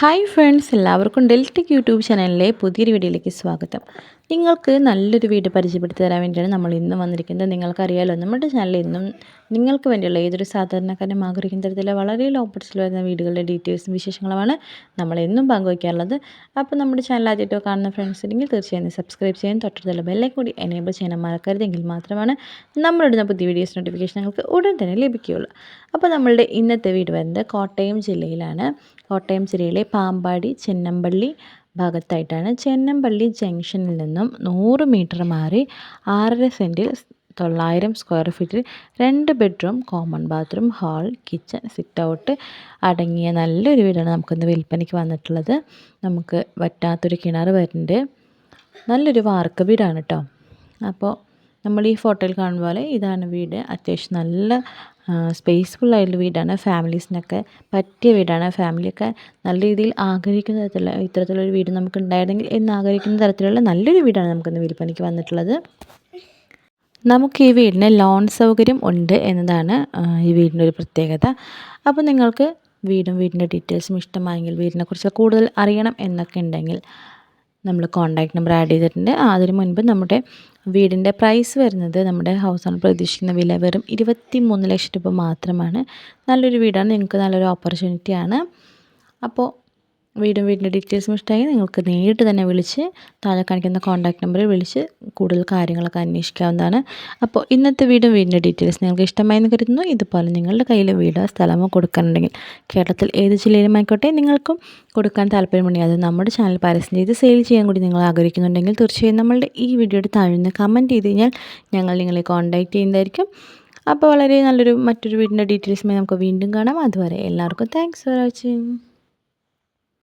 Hi friends എല്ലാവർക്കും ഡെൽറ്റിക് YouTube ചാനലിലെ പുതിയൊരു വീഡിയോയിലേക്ക് സ്വാഗതം. നിങ്ങൾക്ക് നല്ലൊരു വീട് പരിചയപ്പെടുത്തി തരാൻ വേണ്ടിയാണ് നമ്മൾ ഇന്ന് വന്നിരിക്കുന്നത്. നിങ്ങൾക്കറിയാലോ നമ്മുടെ ചാനലിൽ ഇന്നും നിങ്ങൾക്ക് വേണ്ടിയുള്ള ഏതൊരു സാധാരണക്കാരനും ആഗ്രഹിക്കുന്ന തരത്തിലെ വളരെ ലോ വരുന്ന വീടുകളുടെ ഡീറ്റെയിൽസും വിശേഷങ്ങളുമാണ് നമ്മൾ എന്നും പങ്കുവയ്ക്കാറുള്ളത്. അപ്പോൾ നമ്മുടെ ചാനൽ ആദ്യമായിട്ടോ കാണുന്ന ഫ്രണ്ട്സ് ഉണ്ടെങ്കിൽ തീർച്ചയായും സബ്സ്ക്രൈബ് ചെയ്യാൻ തൊട്ടടുത്തുള്ള ബെല്ലെ കൂടി എനേബിൾ ചെയ്യാൻ മറക്കരുതെങ്കിൽ മാത്രമാണ് നമ്മളിടുന്ന പുതിയ വീഡിയോസ് നോട്ടിഫിക്കേഷൻ നിങ്ങൾക്ക് ഉടൻ തന്നെ ലഭിക്കുകയുള്ളൂ. അപ്പോൾ നമ്മളുടെ ഇന്നത്തെ വീട് വരുന്നത് കോട്ടയം ജില്ലയിലാണ്. കോട്ടയം ജില്ലയിലെ പാമ്പാടി ചെന്നമ്പള്ളി ഭാഗത്തായിട്ടാണ്. ചെന്നമ്പള്ളി ജംഗ്ഷനിൽ നിന്നും നൂറ് മീറ്റർ മാറി ആറര സെന്റിൽ തൊള്ളായിരം സ്ക്വയർ ഫീറ്റിൽ രണ്ട് bedroom common bathroom hall kitchen sit out അടങ്ങിയ നല്ലൊരു വീടാണ് നമുക്കിന്ന് വിൽപ്പനയ്ക്ക് വന്നിട്ടുള്ളത്. നമുക്ക് വറ്റാത്തൊരു കിണർ വരുന്നുണ്ട്. നല്ലൊരു വാർക്ക വീടാണ് കേട്ടോ അപ്പോൾ നമ്മൾ ഈ ഫോട്ടോയിൽ കാണുന്ന പോലെ ഇതാണ് വീട്. അത്യാവശ്യം നല്ല സ്പേസ്ഫുൾ ആയിട്ടുള്ള വീടാണ് ഫാമിലീസിനൊക്കെ പറ്റിയ വീടാണ്. ഫാമിലിയൊക്കെ നല്ല രീതിയിൽ ആഗ്രഹിക്കുന്ന തരത്തിലുള്ള ഇത്തരത്തിലൊരു വീട് നമുക്ക് ഉണ്ടായിരുന്നെങ്കിൽ എന്ന് ആഗ്രഹിക്കുന്ന തരത്തിലുള്ള നല്ലൊരു വീടാണ് നമുക്കിന്ന് വിൽപ്പനയ്ക്ക് വന്നിട്ടുള്ളത്. നമുക്ക് ഈ വീടിന് ലോൺ സൗകര്യം ഉണ്ട് എന്നതാണ് ഈ വീടിന്റെ ഒരു പ്രത്യേകത. അപ്പോൾ നിങ്ങൾക്ക് വീടും വീടിന്റെ ഡീറ്റെയിൽസും ഇഷ്ടമായെങ്കിൽ വീടിനെക്കുറിച്ച് കൂടുതൽ അറിയണം എന്നൊക്കെ ഉണ്ടെങ്കിൽ നമ്മൾ കോൺടാക്റ്റ് നമ്പർ ആഡ് ചെയ്തിട്ടുണ്ട്. അതിന് മുൻപ് നമ്മുടെ വീടിന്റെ പ്രൈസ് വരുന്നത് നമ്മുടെ ഹൗസ് ഓണർ പ്രതീക്ഷിക്കുന്ന വില വെറും ഇരുപത്തി മൂന്ന് ലക്ഷം രൂപ മാത്രമാണ്. നല്ലൊരു വീടാണ്. നിങ്ങൾക്ക് നല്ലൊരു ഓപ്പർച്യൂണിറ്റിയാണ് അപ്പോൾ വീടും വീടിന്റെ ഡീറ്റെയിൽസും ഇഷ്ടമായി നിങ്ങൾക്ക് നേരിട്ട് തന്നെ വിളിച്ച് താഴെ കാണിക്കുന്ന കോൺടാക്ട് നമ്പറിൽ വിളിച്ച് കൂടുതൽ കാര്യങ്ങളൊക്കെ അന്വേഷിക്കാവുന്നതാണ്. അപ്പോൾ ഇന്നത്തെ വീടും വീടിന്റെ ഡീറ്റെയിൽസ് നിങ്ങൾക്ക് ഇഷ്ടമായെന്ന് കരുതുന്നു. ഇതുപോലെ നിങ്ങളുടെ കയ്യിൽ വീടോ സ്ഥലമോ കൊടുക്കാനുണ്ടെങ്കിൽ കേരളത്തിൽ ഏത് ജില്ലയിലും ആയിക്കോട്ടെ. നിങ്ങൾക്കും കൊടുക്കാൻ താല്പര്യമുണ്ടെങ്കിൽ അത് നമ്മുടെ ചാനൽ പരസ്യം ചെയ്ത് സെയിൽ ചെയ്യാൻ കൂടി നിങ്ങൾ ആഗ്രഹിക്കുന്നുണ്ടെങ്കിൽ തീർച്ചയായും നമ്മളുടെ ഈ വീഡിയോയുടെ താഴ്ന്ന് കമന്റ് ചെയ്ത് കഴിഞ്ഞാൽ ഞങ്ങൾ നിങ്ങളെ കോൺടാക്റ്റ് ചെയ്യുന്നതായിരിക്കും. അപ്പോൾ വളരെ നല്ലൊരു മറ്റൊരു വീടിന്റെ ഡീറ്റെയിൽസുമായി നമുക്ക് വീണ്ടും കാണാം. അതുവരെ എല്ലാവർക്കും താങ്ക്സ് ഫോർ വാച്ചിങ്